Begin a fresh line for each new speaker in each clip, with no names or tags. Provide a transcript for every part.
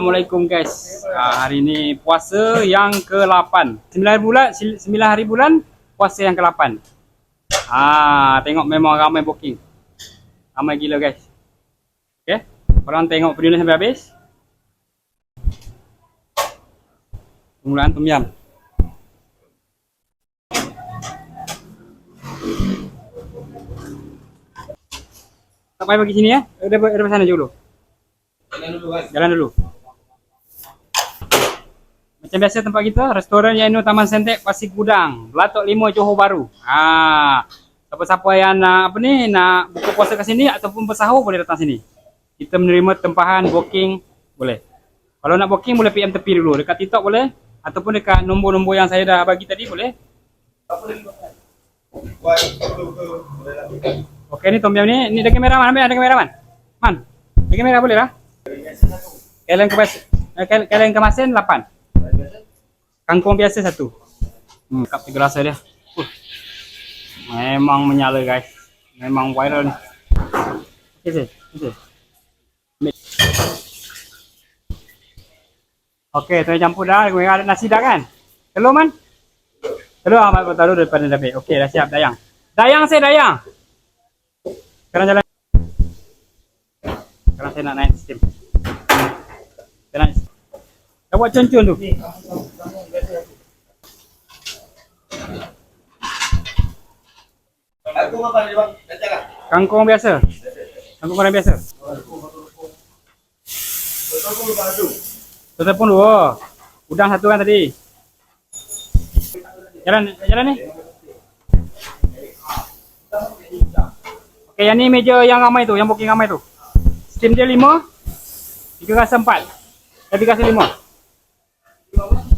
Assalamualaikum guys. Ah, hari ini puasa yang ke-8. 9 bulan 9 hari bulan puasa yang ke-8. Ah, tengok memang ramai booking. Ramai gila guys. Okey. Korang tengok video ni sampai habis. Permulaan tom yam. Tak payah pergi sini ya. Daripada, daripada sana je dulu.
Jalan dulu kan.
Jalan dulu. Macam biasa tempat kita, restoran Yano Taman Sentek Pasir Gudang, Belatok 5 Johor Baru. Ha. Siapa-siapa yang nak apa ni, nak buka puasa kat sini ataupun bersahur boleh datang sini. Kita menerima tempahan booking boleh. Kalau nak booking boleh PM tepi dulu dekat TikTok boleh ataupun dekat nombor-nombor yang saya dah bagi tadi boleh. Okey ni tom yum ni, ni ada kamera man, ambil ada kamera man. Man. Ada kamera boleh lah. Kalian kemas eh, kal- kalian kemasin 8. Kangkung biasa satu. Hmm, kap tiga rasa dia. Uh. Memang menyala guys. Memang viral ni. Okey. Okey. Okey, tu campur dah. Gua ada nasi dah kan? Telur man? Telur amat telur daripada David. Okey, dah siap dayang. Dayang saya dayang. Sekarang jalan. Sekarang saya nak naik. Saya naik. Dah buat cun-cun tu.
Aku apa ni bang? Kacang lah.
Kangkung biasa. Kangkung goreng biasa.
Aku lupa tu.
Tutup pun dua. Udang satu kan tadi. Jalan, jalan ni. Okey, yang ni meja yang ramai tu, yang booking ramai tu. Steam dia lima. Tiga rasa empat. Tiga rasa lima.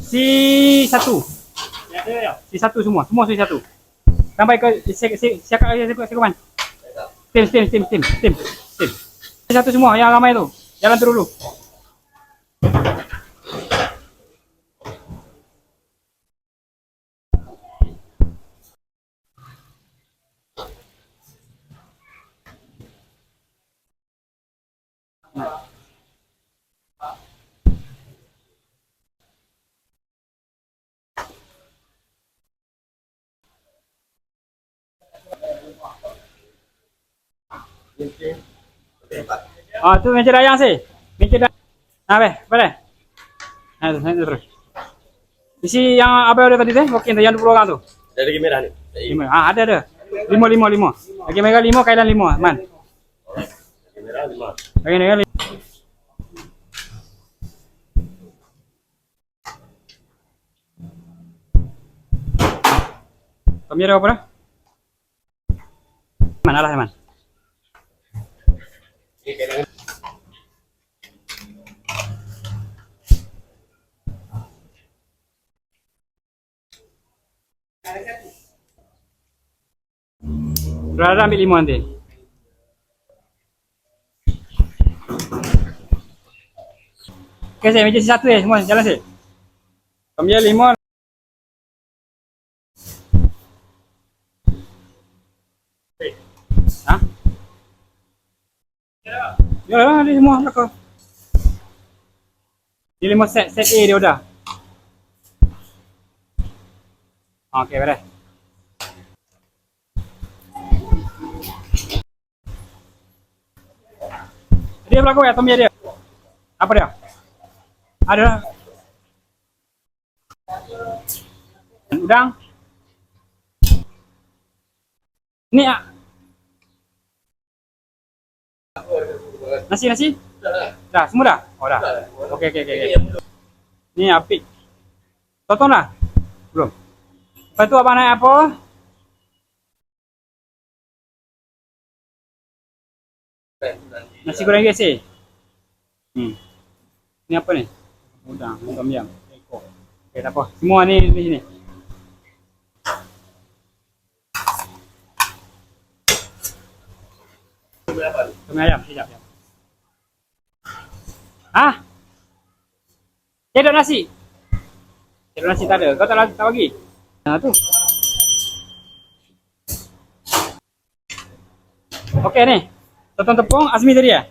Si satu. Si satu semua. Semua si satu. Sampai ke si si siapa si siapa siapa Steam, steam, steam, steam, steam, steam. Si satu semua yang ramai tu. Jalan tu Ah tu meja dayang sih. Meja dayang. Nah, be, boleh. Nah, tu, tu terus. Isi yang apa ada tadi tu? Okey, tu yang 20 orang tu.
Ada lagi merah ni.
Lima. Ah, ada ada. Lima, lima, lima. Lagi mereka lima, kailan lima. Man.
Lagi merah lima.
Lagi mereka lima. Kami ada apa dah? Mana lah, man?
Kailangan.
Berada ambil lima nanti. Okey, saya meja satu ya semua jalan sih. Kami ada Ya lah, ada semua belakang. Ini lima set, set A dia udah. Okey, beres. Dia belakang ya, Tommy dia. Apa dia? Ada. Udang. Ni ah. Nasi nasi? Dah, semua dah? Oh dah. Okey okey okey. okey. Ni apik. Tonton dah? Belum. Lepas tu abang naik apa? Nasi goreng biasa. Hmm. Ni apa ni? Udang, tom yam. Okey, tak apa. Semua ni di sini. Tom ayam, sekejap. Hah? Cedok nasi? Cedok nasi tak ada. Kau tak, tak bagi? Ha tu. Okey ni. Sotong tepung Azmi tadi ya?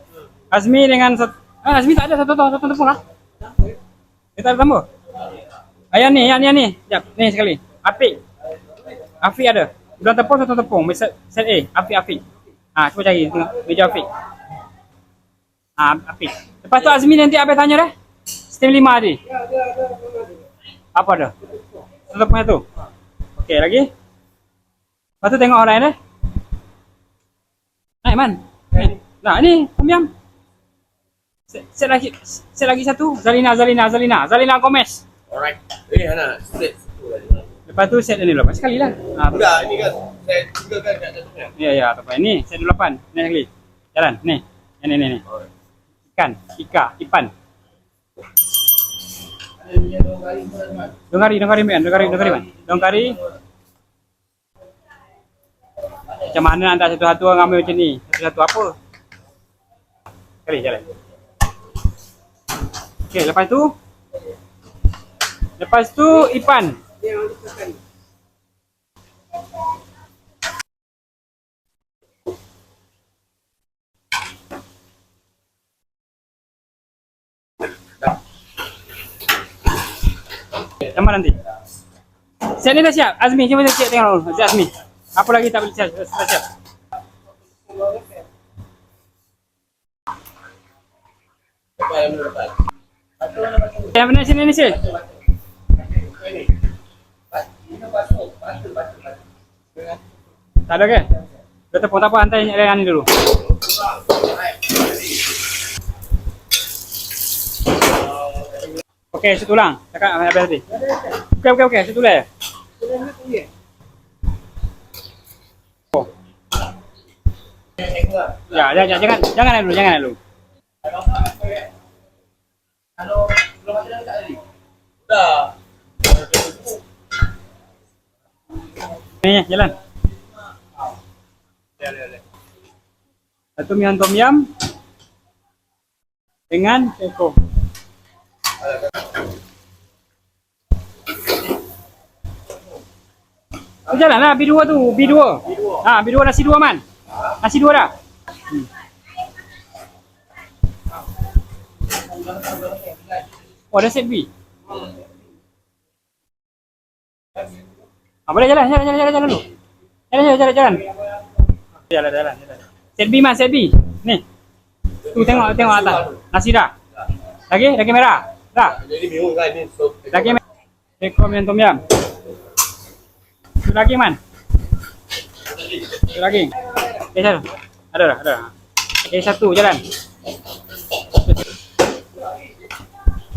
Azmi dengan sot ah, Azmi tak ada satu tepung, satu tepung lah. Dia tak ada tambah. Ah, yang ni, yang ni, yang ni. Sekejap, ni sekali. Apik. Afiq ada. Udang tepung satu tepung. Set, set A. Afiq, Afiq. Ha, cuba cari tengok. Meja Afiq. Ha, Afiq. Lepas tu Azmi nanti Abang tanya dah. Sistem lima tadi. Apa ada? Satu tepung satu. Okey, lagi. Lepas tu tengok orang lain dah. Naik man. Ni. Nah, ni. Tom Yam. Set, set lagi. Set lagi satu. Zalina, Zalina, Zalina. Zalina Gomez.
Alright. Eh, satu lagi.
Lepas tu set ni lepas sekali lah. Ha,
Sudah, ini kan saya tiga kan kat jatuhnya.
Ya ya ataupun ini set 28. Ni sekali. Jalan ni. Ni ni ni. ni.
Alright.
Ikan, ika, ipan. Dongari, dongari man, dongari, dongari man. Dongari. Macam mana anda satu-satu orang ambil macam ni? Satu-satu apa? Sekali jalan. Okey, lepas tu Lepas tu ipan. Tambah nanti. Set ni dah siap. Azmi, cuba kita cek tengok dulu. Azmi. Apa lagi tak boleh siap? Dah siap.
Yang
benar sini ni sini. Tak ada ke? Dah tepung tak apa, hantar yang ni dulu. Okey, saya tulang. Cakap apa tadi? Okey, okey, okey. Saya tulang. Oh. Ya, jangan, jangan, jangan, jangan dulu, jangan dulu.
Sudah.
Ni, jalan. Satu mian tom yam dengan teko. Oh, jalan lah B2 tu, B2. Ha, B2 nasi dua man. Nasi dua dah. Hmm. Oh, ada set B. Ah, boleh jalan, jalan, jalan, jalan, jalan dulu. Jalan, jalan, jalan, jalan. Jalan, jalan, jalan. Set B man, set B. Ni. Tu tengok, tengok atas. Nasi dah. Lagi, lagi merah. Dah.
Jadi bingung kan ini.
Lagi man. Teko mian tom yam. Lagi man. Lagi. Okay, satu. Ada dah, ada dah. Okay, satu, jalan.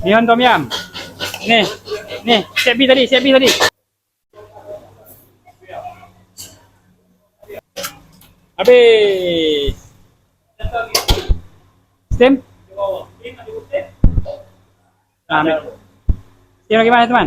Mian tom yam. Ni. Ni, set B tadi, set B tadi. Habis. Stem? Ah, ambil. Stem lagi mana teman?